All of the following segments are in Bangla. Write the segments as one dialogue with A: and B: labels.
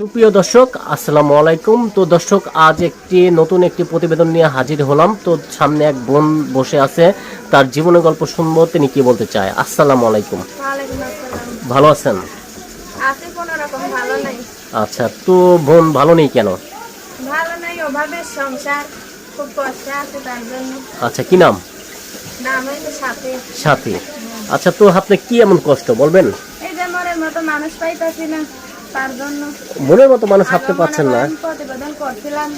A: সুপ্রিয় দর্শক আসসালামু আলাইকুম। তো দর্শক আজ একটি নতুন একটি প্রতিবেদন নিয়ে হাজির হলাম। তো সামনে এক বোন বসে আছে তার জীবনের গল্প শুনব। তিনি কি বলতে চায়? আসসালামু আলাইকুম। ভালো আছেন? আচ্ছা তো বোন ভালো নেই কেন?
B: ভালো নাই অভাবের সংসার খুব কষ্টে আছে তার জন্য।
A: আচ্ছা কি নাম?
B: সাথে।
A: সাথী। আচ্ছা তো আপনি কি এমন কষ্ট বলবেন?
B: এই যে মনের মতো মানুষ পাইতাছি না। তার জন্য
A: মনের মতো মানুষ ভাবতে পারছেন না।
B: প্রতিবেদন করছিলাম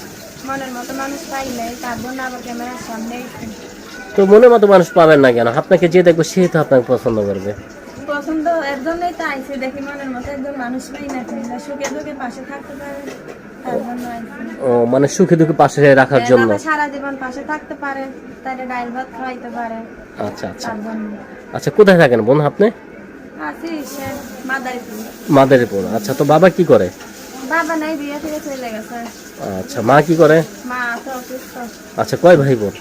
B: মনের মতো মানুষ পাই নাই তার জন্য আবার ক্যামেরার সামনে
A: তো মনের মতো মানুষ পাবেন না কেন? আপনাকে যে দেখবে সে তো আপনাকে পছন্দ করবে।
B: পছন্দ এর জন্যই তো আইসি দেখি মনের মতো একজন মানুষ পাই না সুখে দুঃখে পাশে থাকতে পারে তার জন্য আইসি
A: ও মানে সুখে দুঃখে পাশে রাখার জন্য।
B: সারা জীবন পাশে থাকতে পারে তাহলে ডাইল ভাত খাওয়াইতে পারে
A: আচ্ছা আচ্ছা। আচ্ছা কোথায় থাকেন বোন আপনি?
B: মাদারীপুর।
A: আচ্ছা তো বাবা কি করে?
B: বাবা নাই বিয়ে থেকে চলে গেছে।
A: আচ্ছা মা কি করে?
B: মা অসুস্থ।
A: আচ্ছা কয় ভাই বোন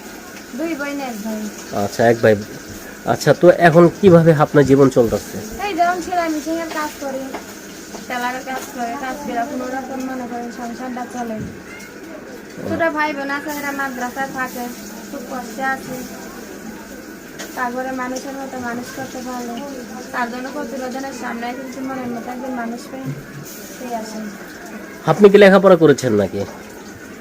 B: দুই এক ভাই।
A: আচ্ছা এক ভাই। আচ্ছা তো এখন কীভাবে আপনার জীবন চলতেছে?
B: এই যেমন সেলাই মেশিন এর কাজ করি। টেলারের কাজ করে কাজ করে। কোনো রকম মনে করেন সংসারটা চলে। ছোট ভাই বোন আছে এরা মাদ্রাসায় থাকে খুব কষ্টে আছে। তারপরে মানুষের মতো মানুষ করতে ভালো তার জন্য প্রতিবেদনের সামনে কিন্তু মনের মতো একজন মানুষ পেয়ে সেই আসে
A: আপনি কি লেখাপড়া করেছেন নাকি?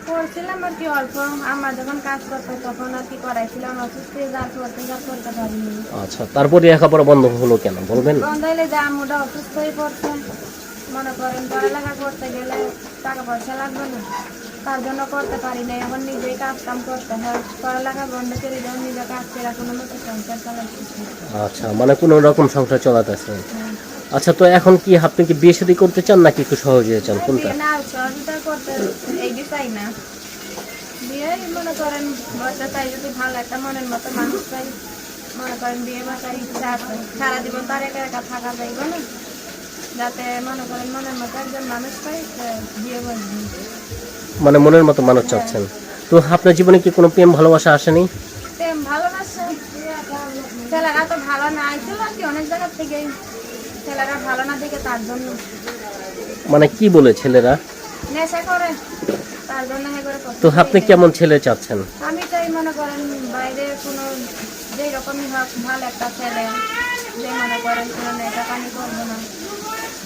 B: করছিলাম আর কি অল্প। আমার যখন কাজ করতো তখন আর কি করাইছিলাম। অসুস্থ হয়ে যাওয়ার পর থেকে আর করতে পারিনি।
A: আচ্ছা তারপরে লেখাপড়া বন্ধ হলো কেন বলবেন?
B: বন্ধ হইলে যে আম্মুটা অসুস্থ হয়ে পড়ছে মনে করেন পড়ালেখা করতে গেলে টাকা পয়সা লাগবে না। তার জন্য করতে পারি না এখন নিজেই কাজ কাম করতে হয়। পড়ালেখা বন্ধ করে যখন নিজে কাজ করে কোনো মতো সংসার চালাচ্ছি
A: আচ্ছা মানে কোনো রকম সংসার চলাতেছে? আচ্ছা তো এখন কি আপনি কি বিয়ে শাদী করতে চান নাকি একটু সহজে চান? কোনটা?
B: না সহযোগিতা করতে এই চাই না। বিয়ে মনে করেন বসে চাই যদি ভালো একটা মনের মতো মানুষ চাই মনে করেন বিয়ে বাসার ইচ্ছা আছে সারা জীবন তার একা একা থাকা যাইবে না। যাতে মনে করেন মনের মতো একজন মানুষ পাই বিয়ে বসবে
A: মানে মনের মতো মানুষ চাচ্ছেন। তো আপনার জীবনে কি কোনো প্রেম ভালোবাসা আসেনি?
B: প্রেম ভালোবাসা? ছেলেরা তো ভালো না আইছিল আর কি অনেক জায়গার থেকে? ছেলেরা ভালো না দেখে তার জন্য।
A: মানে কি বলে ছেলেরা?
B: নেশা করে। তার জন্য হে করে
A: তো আপনি কেমন ছেলে চাচ্ছেন?
B: আমি চাই মনে করেন বাইরে কোনো যেই রকমই হোক ভালো একটা ছেলে। যে মনে করেন কোনো নেশা পানি করব না।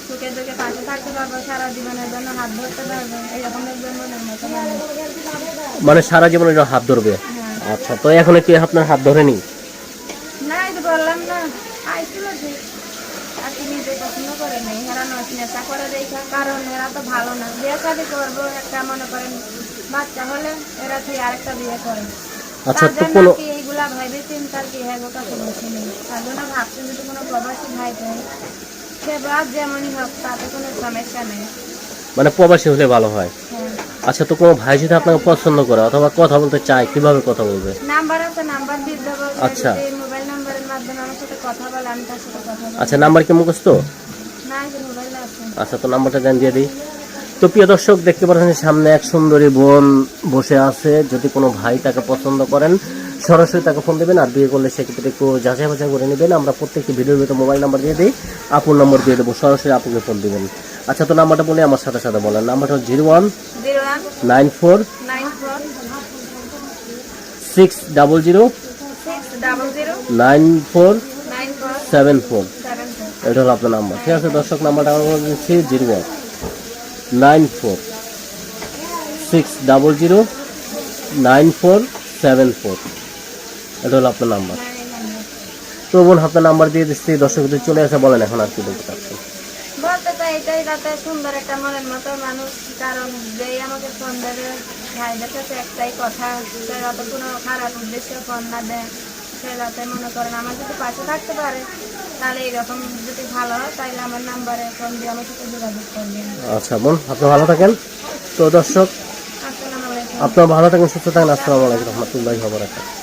B: সুখে দুঃখে পাশে থাকতে পারব সারা জীবনের জন্য হাত ধরতে পারব এইরকম একজন মনের মতো
A: মানে সারা জীবনে এরা হাত ধরবে?
B: হ্যাঁ।
A: আচ্ছা তো এখন কি আপনার হাত ধরেনি?
B: না এই তো বললাম না আইছিল যে আর পছন্দ করে নেই এরা নয় নেশা করে দেখা কারণ এরা তো ভালো না। বিয়ে শাদি করব একটা মনে করেন বাচ্চা হলে এরা ঠিক আরেকটা বিয়ে করে?
A: আচ্ছা তো কোনো
B: এইগুলা ভেবে চিন্তার কি হ্যাঁ গো কাছে বসে নেই তার জন্য ভাবছেন যদি কোনো প্রবাসী ভাই পাই
A: মানে প্রবাসী হলে ভালো হয়।
B: হ্যাঁ।
A: আচ্ছা তো কোনো ভাই যদি আপনাকে পছন্দ করে অথবা কথা বলতে চায় কীভাবে কথা বলবে?
B: নাম্বার আছে নাম্বার দিয়ে দেবো।
A: আচ্ছা।
B: মোবাইল নাম্বারের মাধ্যমে আমার সাথে কথা বলে আমি তার সাথে কথা
A: আচ্ছা নাম্বার কি মুখস্ত
B: না মোবাইল আছে।
A: আচ্ছা তো নাম্বারটা দেন দিয়ে দিই। তো প্রিয় দর্শক, দেখতে পাচ্ছেন সামনে এক সুন্দরী বোন বসে আছে। যদি কোনো ভাই তাকে পছন্দ করেন, সরাসরি তাকে ফোন দেবেন আর বিয়ে করলে সেক্ষেত্রে একটু যাচাই বাছাই করে নেবেন। আমরা প্রত্যেকটি ভিডিওর ভিতরে মোবাইল নাম্বার দিয়ে দিই। আপুর নম্বর দিয়ে দেবো। সরাসরি আপুকে ফোন দিবেন। আচ্ছা তো নাম্বারটা বলে, আমার সাথে সাথে বলেন। নাম্বারটা zero one nine four six double zero nine four seven four. এটা হলো আপনার নাম্বার। ঠিক আছে, দর্শক, নাম্বারটা আমার দিচ্ছি zero one. Nine four. Six double zero, nine four seven four. এটা হলো আপনার নাম্বার। তো বোন, আপনার নাম্বার দিয়ে দিচ্ছি দর্শকদের চলে আসে, বলেন এখন আর কি বলতে চাচ্ছেন।
B: এটাই যাতে সুন্দর একটা মনের মতো মানুষ, কারণ যেই আমাকে ফোন দেবে ভাইদের কাছে একটাই কথা, সে যাতে কোনো খারাপ উদ্দেশ্যে ফোন দেয়, সে মনে করেন আমার যদি পাশে থাকতে পারে তাহলে এরকম যদি ভালো হয় তাহলে আমার নাম্বারে ফোন দিয়ে আমার সাথে যোগাযোগ করবেন।
A: আচ্ছা বোন আপনি ভালো থাকেন। তো দর্শক আপনার ভালো থাকেন সুস্থ থাকেন। আসসালামু আলাইকুম রহমতুল্লাহি ওয়া বারাকাতুহু।